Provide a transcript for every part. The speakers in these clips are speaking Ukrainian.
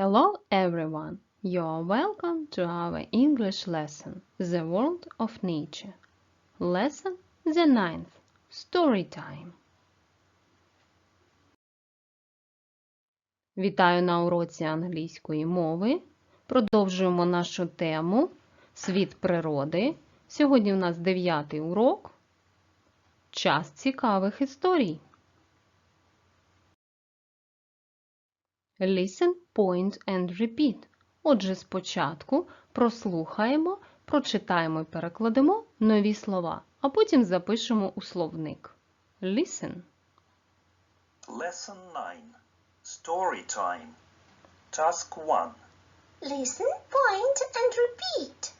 Hello everyone! You are welcome to our English lesson, The World of Nature. Lesson the ninth. Story time. Вітаю на уроці англійської мови. Продовжуємо нашу тему Світ природи. Сьогодні у нас дев'ятий урок. Час цікавих історій. Listen, point and repeat. Отже, спочатку прослухаємо, прочитаємо і перекладемо нові слова, а потім запишемо у словник. Listen. Lesson 9 Story Time Task 1 Listen, point, and repeat.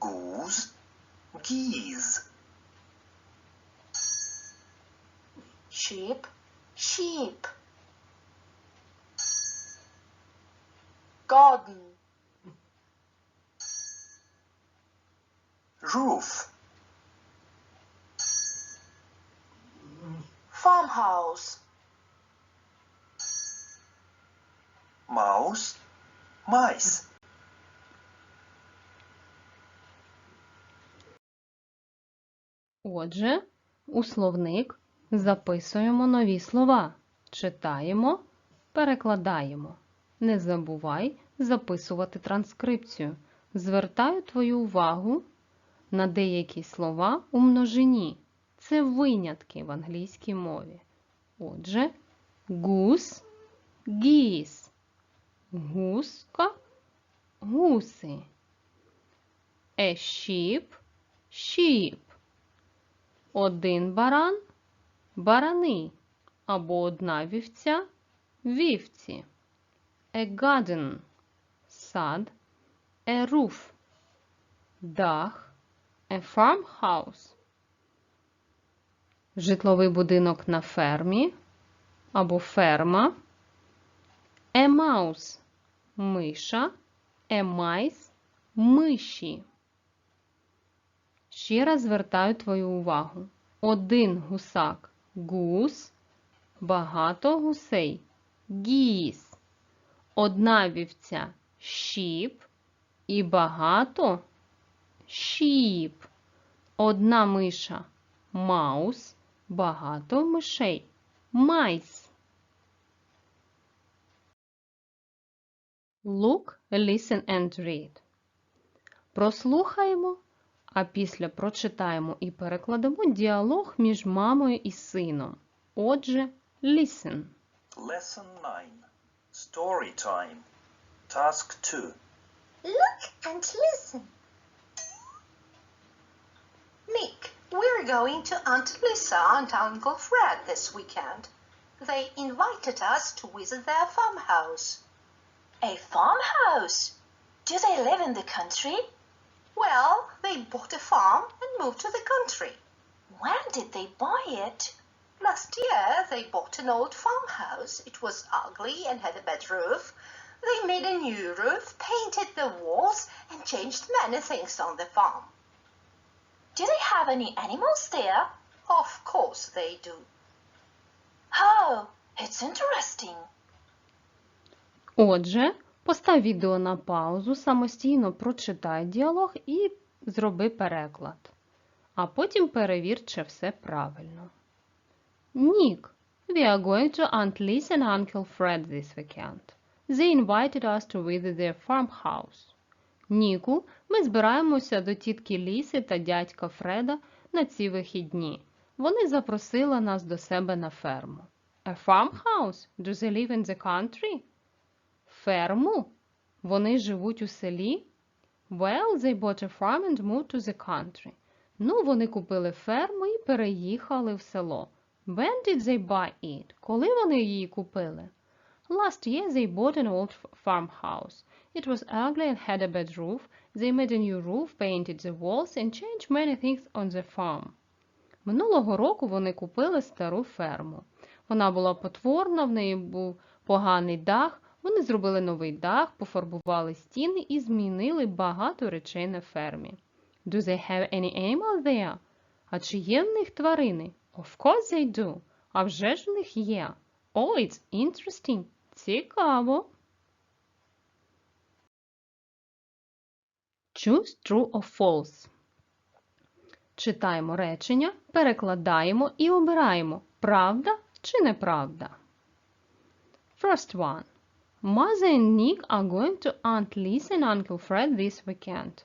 Goose Geese Sheep, sheep. Garden, Roof farmhouse, Mouse Mice Отже, у словник записуємо нові слова, читаємо, перекладаємо. Не забувай записувати транскрипцію. Звертаю твою увагу на деякі слова у множині. Це винятки в англійській мові. Отже, гус, гіс, гуска, гуси. A sheep, sheep. Один баран барани або одна вівця вівці. A garden сад, a roof дах, a farmhouse житловий будинок на фермі або ферма. A mouse миша, a mice миші. Ще раз звертаю твою увагу. Один гусак гус, багато гусей. Гіс, одна вівця. Щіп. І багато щіп, одна миша. Маус, багато мишей. Майс. Look, listen and read. Прослухаємо а після прочитаємо і перекладемо діалог між мамою і сином. Отже, listen. Lesson 9 Story Time Task 2 look and listen. Nick, we're going to Aunt Lisa and Uncle Fred this weekend. They invited us to visit their farmhouse. A farmhouse? Do they live in the country? Well, they bought a farm and moved to the country. When did they buy it? Last year they bought an old farmhouse. It was ugly and had a bad roof. They made a new roof, painted the walls, and changed many things on the farm. Do they have any animals there? Of course they do. Oh, it's interesting. Отже, постав відео на паузу, самостійно прочитай діалог і зроби переклад. А потім перевір, чи все правильно. Нік, we are going to Aunt Liz and Uncle Fred this weekend. They invited us to visit their farmhouse. Ніку, ми збираємося до тітки Ліси та дядька Фреда на ці вихідні. Вони запросили нас до себе на ферму. A farmhouse? Do they live in the country? Ферму? Вони живуть у селі? Well, they bought a farm and moved to the country. Ну, вони купили ферму і переїхали в село. When did they buy it? Коли вони її купили? Last year they bought an old farmhouse. It was ugly and had a bad roof. They made a new roof, painted the walls and changed many things on the farm. Минулого року вони купили стару ферму. Вона була потворна, в неї був поганий дах. Вони зробили новий дах, пофарбували стіни і змінили багато речей на фермі. Do they have any animals there? А чи є в них тварини? Of course they do. А вже ж в них є. Oh, it's interesting. Цікаво. Choose true or false. Читаємо речення, перекладаємо і обираємо, правда чи неправда. First one. Mother and Nick are going to Aunt Lisa and Uncle Fred this weekend.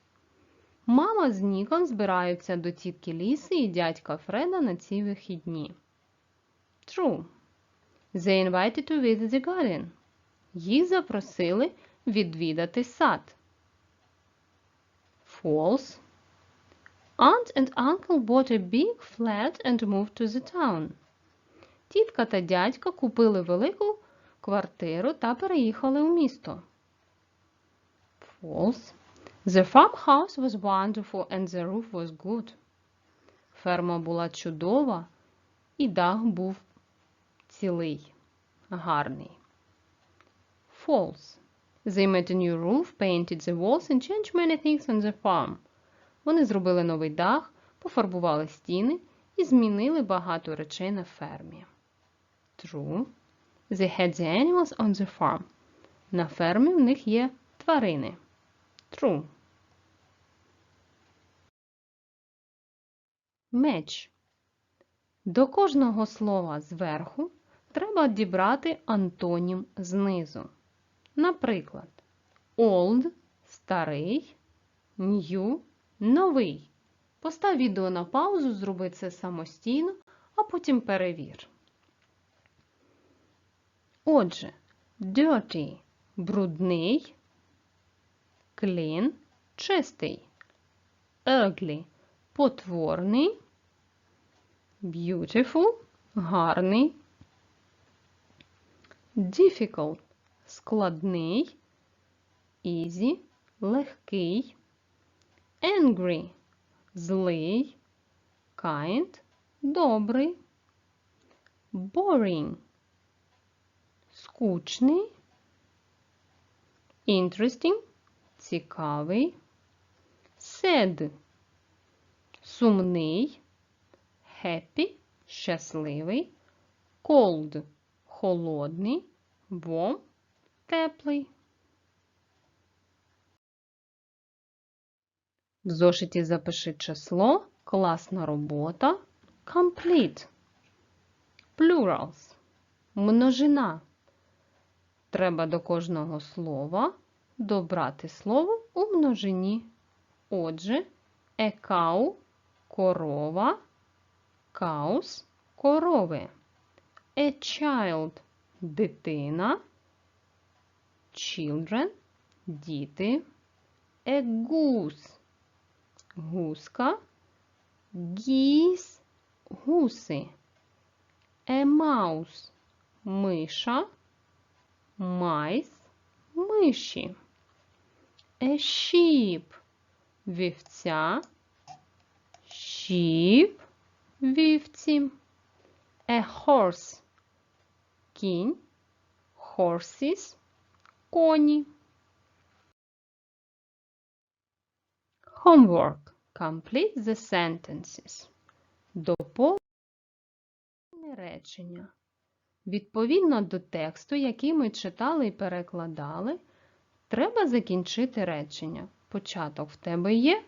Мама з Ніком збираються до тітки Ліси і дядька Фреда на ці вихідні. True. They invited to visit the garden. Їх запросили відвідати сад. False. Aunt and uncle bought a big flat and moved to the town. Тітка та дядька купили велику квартиру та переїхали у місто. False. The farmhouse was wonderful and the roof was good. Ферма була чудова і дах був цілий, гарний. False. They made a new roof, painted the walls and changed many things on the farm. Вони зробили новий дах, пофарбували стіни і змінили багато речей на фермі. True. They had the animals on the farm. На фермі в них є тварини. True. Меч. До кожного слова зверху треба дібрати антонім знизу. Наприклад, old – старий, new – новий. Постав відео на паузу, зроби це самостійно, а потім перевір. Отже, dirty – брудний, clean – чистий, ugly – потворний, beautiful – гарний, difficult – складний, easy – легкий, angry – злий, kind – добрий, boring – скучний, interesting – цікавий, sad – сумний, happy – щасливий, cold – холодний, warm – теплий. В зошиті запиши число, класна робота, complete, plurals, множина. Треба до кожного слова добрати слово у множині. Отже, cow – корова, cows – корови, a child – дитина, children – діти, a goose – гуска, geese – гуси, a mouse – миша, mice – миші, a sheep – вівця, sheep – вівці, a horse – кінь, horses – коні. Homework. Complete the sentences. Доповнення речення. Відповідно до тексту, який ми читали і перекладали, треба закінчити речення. Початок в тебе є,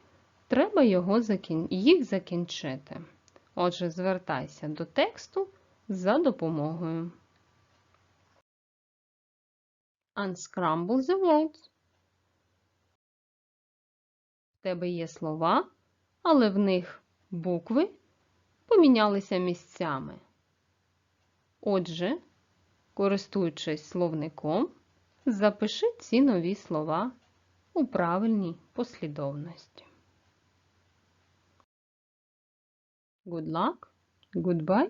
треба його закін... їх закінчити. Отже, звертайся до тексту за допомогою. Unscramble the words. В тебе є слова, але в них букви помінялися місцями. Отже, користуючись словником, запиши ці нові слова у правильній послідовності. Good luck, goodbye.